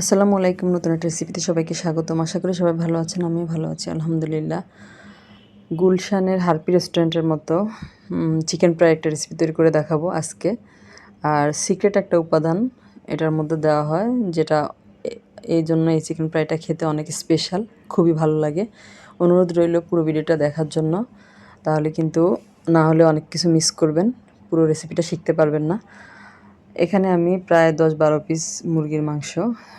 আসসালামু আলাইকুম, নতুন একটা রেসিপিতে সবাইকে স্বাগতম। আশা করি সবাই ভালো আছেন, আমিও ভালো আছি, আলহামদুলিল্লাহ। গুলশানের হারপি রেস্টুরেন্টের মতো চিকেন ফ্রাই একটা রেসিপি তৈরি করে দেখাবো আজকে। আর সিক্রেট একটা উপাদান এটার মধ্যে দেওয়া হয়, যেটা এই জন্য এই চিকেন ফ্রাইটা খেতে অনেক স্পেশাল খুবই ভালো লাগে। অনুরোধ রইল পুরো ভিডিওটা দেখার জন্য। তাহলে কিন্তু না হলে অনেক কিছু মিস করবেন, পুরো রেসিপিটা শিখতে পারবেন না। এখানে আমি প্রায় দশ বারো পিস মুরগির মাংস,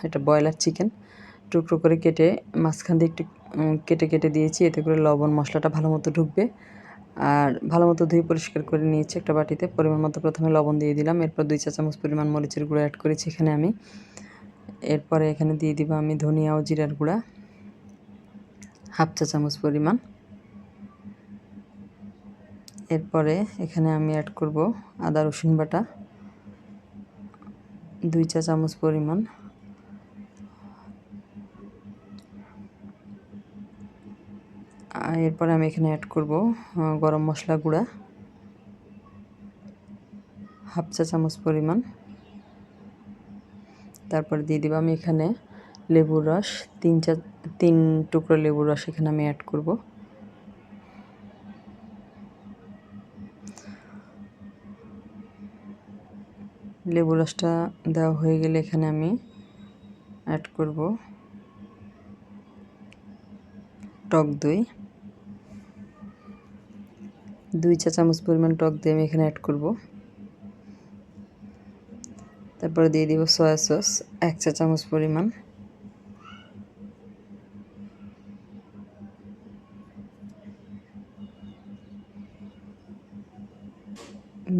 এটা ব্রয়লার চিকেন টুকরো করে কেটে মাঝখান দিয়ে একটু কেটে কেটে দিয়েছি। এতে করে লবণ মশলাটা ভালো মতো ঢুকবে। আর ভালো মতো ধুয়ে পরিষ্কার করে নিয়েছি একটা বাটিতে। পরিমাণ মতো প্রথমে লবণ দিয়ে দিলাম। এরপর দুই চা চামচ পরিমাণ মরিচের গুঁড়ো অ্যাড করেছি এখানে আমি। এরপরে এখানে দিয়ে দিব আমি ধনিয়া ও জিরার গুঁড়া। হাফ চা চামচ পরিমাণ। এরপরে এখানে আমি অ্যাড করব আদা রসুন বাটা। দুই চা চামচ পরিমাণ। এরপরে আমি এখানে অ্যাড করব গরম মশলা গুঁড়া। হাফ চা চামচ পরিমাণ। তারপরে দিয়ে দিব আমি এখানে লেবুর রস। তিন চা, তিন টুকরো লেবুর রস এখানে আমি অ্যাড করব। লেবু রসটা দেওয়া হয়ে গেলে এখানে আমি অ্যাড করব টক দই। দুই চা চামচ পরিমাণ টক দই আমি এখানে অ্যাড করব। তারপরে দিয়ে দিব সয়া সস এক চা চামচ পরিমাণ।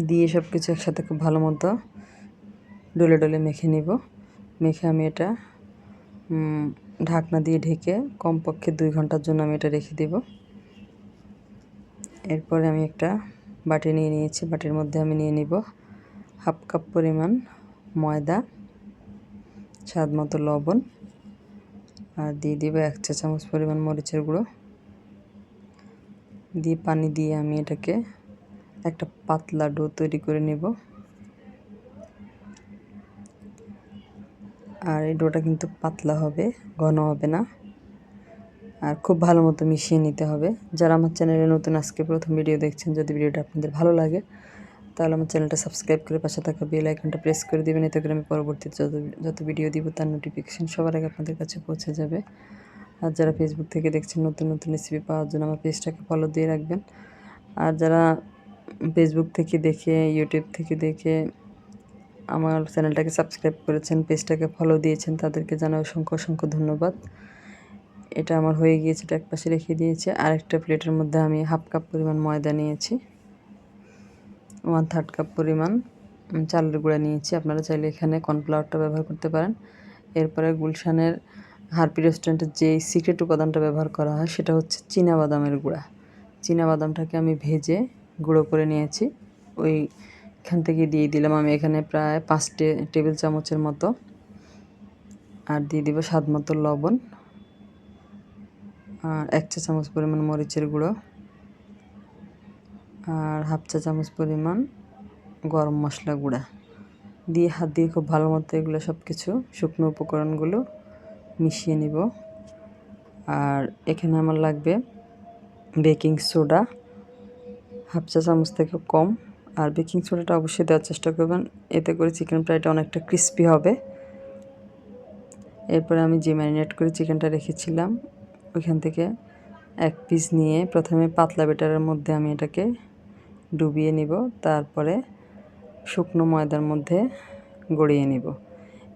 দিয়ে সব কিছু একসাথে খুব ভালো মতো ডলে ডলে মেখে নিব। মেখে আমি এটা ঢাকনা দিয়ে ঢেকে কমপক্ষে দুই ঘণ্টার জন্য আমি এটা রেখে দেব। এরপরে আমি একটা বাটি নিয়ে নিয়েছি। বাটির মধ্যে আমি নিয়ে নিব হাফ কাপ পরিমাণ ময়দা, স্বাদ মতো লবণ, আর দিয়ে দিব এক চা চামচ পরিমাণ মরিচের গুঁড়ো। দিয়ে পানি দিয়ে আমি এটাকে একটা পাতলা ডো তৈরি করে নেব। আর এই ডোটা কিন্তু পাতলা হবে ঘন হবে না। আর খুব ভালো মতো মিশিয়ে নিতে হবে। যারা আমার চ্যানেলে নতুন, আজকে প্রথম ভিডিও দেখছেন, যদি ভিডিওটা আপনাদের ভালো লাগে, তাহলে আমার চ্যানেলটা সাবস্ক্রাইব করে পাশে থাকা বেল আইকনটা প্রেস করে দেবেন, এতে করে আমি পরবর্তীতে যত যত ভিডিও দিব, তার নোটিফিকেশান সবার আগে আপনাদের কাছে পৌঁছে যাবে। আর যারা ফেসবুক থেকে দেখছেন, নতুন নতুন রেসিপি পাওয়ার জন্য আমার পেজটাকে ফলো দিয়ে রাখবেন। আর যারা ফেসবুক থেকে দেখে ইউটিউব থেকে দেখে আমার চ্যানেলটাকে সাবস্ক্রাইব করেছেন, পেজটাকে ফলো দিয়েছেন, তাদেরকে জানাই অসংখ্য অসংখ্য ধন্যবাদ। এটা আমার হয়ে গিয়েছে, এটা একপাশে রেখে দিয়েছে। আরেকটা প্লেটের মধ্যে আমি হাফ কাপ পরিমাণ ময়দা নিয়েছি। ওয়ান থার্ড কাপ পরিমাণ চালের গুঁড়া নিয়েছি। আপনারা চাইলে এখানে কর্নফ্লাওয়ারটা ব্যবহার করতে পারেন। এরপরে গুলশানের হারপি রেস্টুরেন্টের যে সিক্রেট উপাদানটা ব্যবহার করা হয়, সেটা হচ্ছে চীনা বাদামের গুঁড়া। চীনা বাদামটাকে আমি ভেজে গুঁড়ো করে নিয়েছি। ওইখান থেকে দিয়ে দিলাম। আমি এখানে প্রায় পাঁচ টেবিল চামচের মতো। আর দিয়ে দিব স্বাদ মতো লবণ। আর এক চা চামচ পরিমাণ মরিচের গুঁড়ো। আর হাফ চা চামচ পরিমাণ গরম মশলা গুঁড়া। দিয়ে হাত দিয়ে খুব ভালো মতো এগুলো সব কিছু শুকনো উপকরণগুলো মিশিয়ে নিব। আর এখানে আমার লাগবে বেকিং সোডা। হাফ চা চামচ থেকে কম। আর বেকিং সোডাটা অবশ্যই দেওয়ার চেষ্টা করবেন। এতে করে চিকেন ফ্রাইটা অনেকটা ক্রিস্পি হবে। এরপরে আমি যে ম্যারিনেট করে চিকেনটা রেখেছিলাম, ওইখান থেকে এক পিস নিয়ে প্রথমে পাতলা বেটারের মধ্যে আমি এটাকে ডুবিয়ে নিব, তারপরে শুকনো ময়দার মধ্যে গড়িয়ে নিব।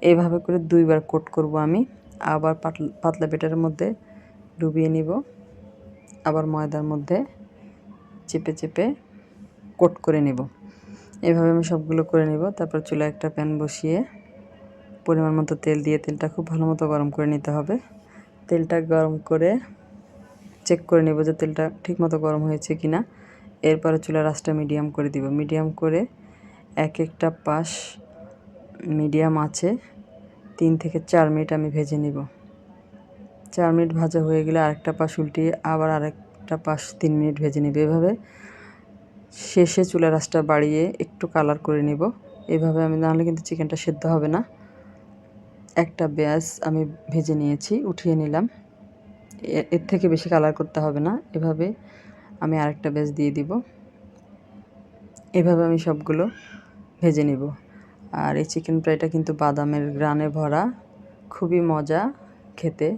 এইভাবে করে দুইবার কোট করব আমি, আবার পাতলা বেটারের মধ্যে ডুবিয়ে নিব, আবার ময়দার মধ্যে চেপে চেপে কোট করে নেব। এভাবে আমি সবগুলো করে নেব। তারপর চুলা একটা প্যান বসিয়ে পরিমাণ মতো তেল দিয়ে তেলটা খুব ভালো মতো গরম করে নিতে হবে। তেলটা গরম করে চেক করে নেব যে তেলটা ঠিকমতো গরম হয়েছে কি না এরপরে চুলা রাসটা মিডিয়াম করে দিব। মিডিয়াম করে এক একটা পাশ মিডিয়াম আছে। তিন থেকে চার মিনিট আমি ভেজে নিব। চার মিনিট ভাজা হয়ে গেলে আরেকটা পাশ উল্টিয়ে আবার আরেকটা পাশ তিন মিনিট ভেজে নেবে। এভাবে শেষে চুলা রাসটা বাড়িয়ে একটু কালার করে নিব। এভাবে আমি নাহলে কিন্তু চিকেনটা সেদ্ধ হবে না। একটা ব্যাস আমি ভেজে নিয়েছি, উঠিয়ে নিলাম। এর থেকে বেশি কালার করতে হবে না। এভাবে আমি আরেকটা ব্যাস দিয়ে দিব। এভাবে আমি সবগুলো ভেজে নিব। আর এই চিকেন ফ্রাইটা কিন্তু বাদামের গ্রানে ভরা, খুবই মজা খেতে।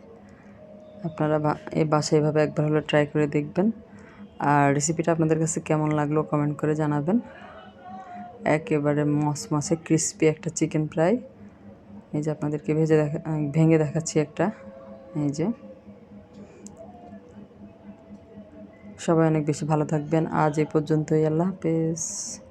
আপনারা এই বাসায় এভাবে একবার হলো ট্রাই করে দেখবেন। আর রেসিপিটা আপনাদের কাছে কেমন লাগল কমেন্ট করে জানাবেন। একেবারে মসমসে ক্রিসপি একটা চিকেন ফ্রাই এই যে আপনাদেরকে ভেজে দেখা, ভেঙে দেখাচ্ছি একটা। এই যে। সবাই অনেক বেশি ভালো থাকবেন। আজ এই পর্যন্তই। আল্লাহ হাফেজ।